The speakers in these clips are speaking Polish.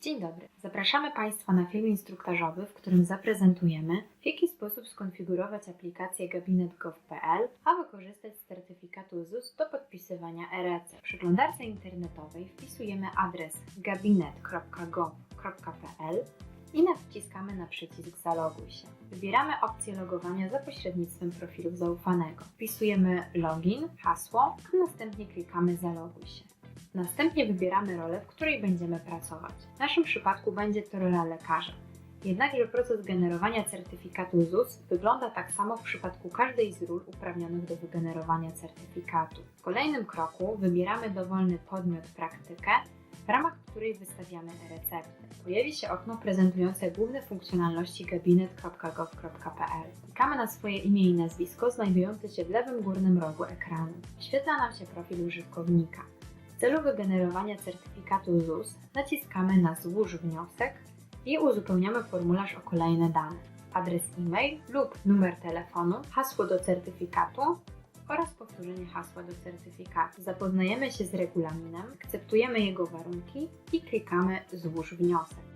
Dzień dobry. Zapraszamy Państwa na film instruktażowy, w którym zaprezentujemy, w jaki sposób skonfigurować aplikację gabinet.gov.pl, aby korzystać z certyfikatu ZUS do podpisywania e-recept. W przeglądarce internetowej wpisujemy adres gabinet.gov.pl i naciskamy na przycisk Zaloguj się. Wybieramy opcję logowania za pośrednictwem profilu zaufanego. Wpisujemy login, hasło, a następnie klikamy Zaloguj się. Następnie wybieramy rolę, w której będziemy pracować. W naszym przypadku będzie to rola lekarza. Jednakże proces generowania certyfikatu ZUS wygląda tak samo w przypadku każdej z ról uprawnionych do wygenerowania certyfikatu. W kolejnym kroku wybieramy dowolny podmiot praktykę, w ramach której wystawiamy e-recepty. Pojawi się okno prezentujące główne funkcjonalności gabinet.gov.pl. Klikamy na swoje imię i nazwisko znajdujące się w lewym górnym rogu ekranu. Wyświetla nam się profil użytkownika. Celu wygenerowania certyfikatu ZUS naciskamy na Złóż wniosek i uzupełniamy formularz o kolejne dane. Adres e-mail lub numer telefonu, hasło do certyfikatu oraz powtórzenie hasła do certyfikatu. Zapoznajemy się z regulaminem, akceptujemy jego warunki i klikamy Złóż wniosek.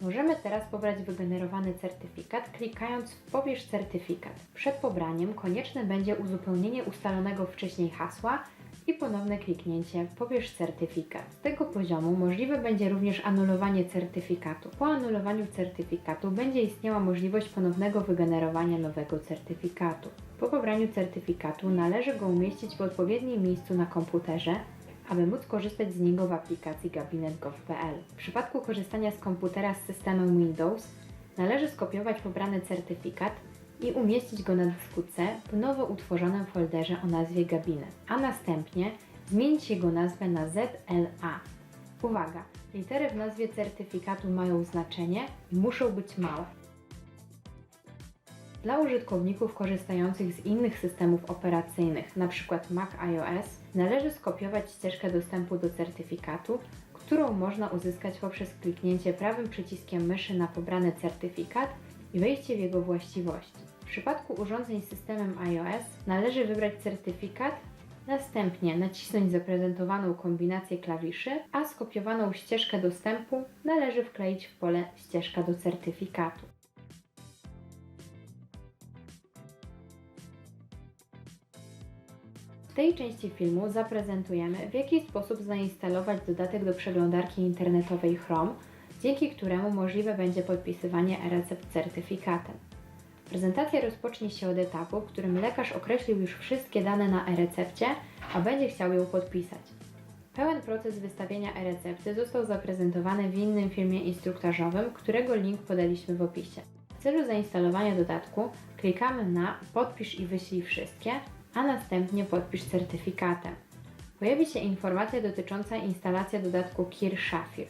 Możemy teraz pobrać wygenerowany certyfikat, klikając w Pobierz certyfikat. Przed pobraniem konieczne będzie uzupełnienie ustalonego wcześniej hasła i ponowne kliknięcie Pobierz certyfikat. Z tego poziomu możliwe będzie również anulowanie certyfikatu. Po anulowaniu certyfikatu będzie istniała możliwość ponownego wygenerowania nowego certyfikatu. Po pobraniu certyfikatu należy go umieścić w odpowiednim miejscu na komputerze, aby móc korzystać z niego w aplikacji gabinet.gov.pl. W przypadku korzystania z komputera z systemem Windows należy skopiować pobrany certyfikat i umieścić go na dysku C w nowo utworzonym folderze o nazwie gabinet, a następnie zmienić jego nazwę na ZLA. Uwaga! Litery w nazwie certyfikatu mają znaczenie i muszą być małe. Dla użytkowników korzystających z innych systemów operacyjnych, np. Mac iOS, należy skopiować ścieżkę dostępu do certyfikatu, którą można uzyskać poprzez kliknięcie prawym przyciskiem myszy na pobrany certyfikat i wejście w jego właściwości. W przypadku urządzeń z systemem iOS należy wybrać certyfikat, następnie nacisnąć zaprezentowaną kombinację klawiszy, a skopiowaną ścieżkę dostępu należy wkleić w pole ścieżka do certyfikatu. Tej części filmu zaprezentujemy, w jaki sposób zainstalować dodatek do przeglądarki internetowej Chrome, dzięki któremu możliwe będzie podpisywanie e-recept certyfikatem. Prezentacja rozpocznie się od etapu, w którym lekarz określił już wszystkie dane na e-recepcie, a będzie chciał ją podpisać. Pełen proces wystawienia e-recepty został zaprezentowany w innym filmie instruktażowym, którego link podaliśmy w opisie. W celu zainstalowania dodatku klikamy na Podpisz i wyślij wszystkie, a następnie podpisz certyfikatem. Pojawi się informacja dotycząca instalacji dodatku Kir Shafir.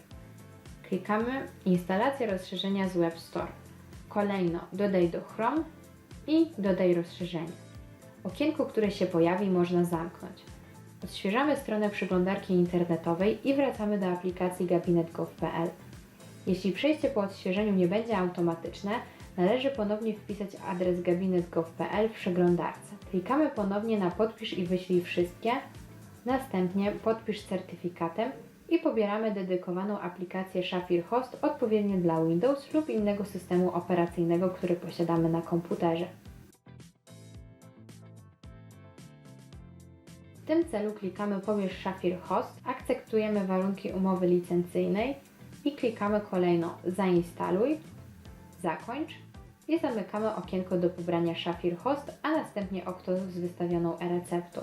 Klikamy Instalacja rozszerzenia z Web Store. Kolejno dodaj do Chrome i dodaj rozszerzenie. Okienko, które się pojawi, można zamknąć. Odświeżamy stronę przeglądarki internetowej i wracamy do aplikacji gabinet.gov.pl. Jeśli przejście po odświeżeniu nie będzie automatyczne, należy ponownie wpisać adres gabinet.gov.pl w przeglądarce. Klikamy ponownie na Podpisz i wyślij wszystkie, następnie podpisz certyfikatem i pobieramy dedykowaną aplikację Shafir Host odpowiednio dla Windows lub innego systemu operacyjnego, który posiadamy na komputerze. W tym celu klikamy Pobierz Shafir Host, akceptujemy warunki umowy licencyjnej i klikamy kolejno Zainstaluj, Zakończ i zamykamy okienko do pobrania Shafir Host, a następnie okno z wystawioną e-receptą.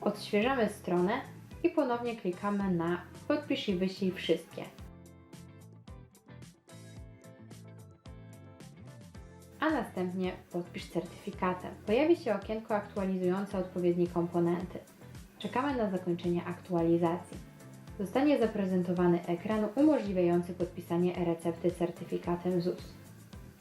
Odświeżamy stronę i ponownie klikamy na Podpisz i wyślij wszystkie. A następnie podpisz certyfikatem. Pojawi się okienko aktualizujące odpowiednie komponenty. Czekamy na zakończenie aktualizacji. Zostanie zaprezentowany ekran umożliwiający podpisanie e-recepty certyfikatem ZUS.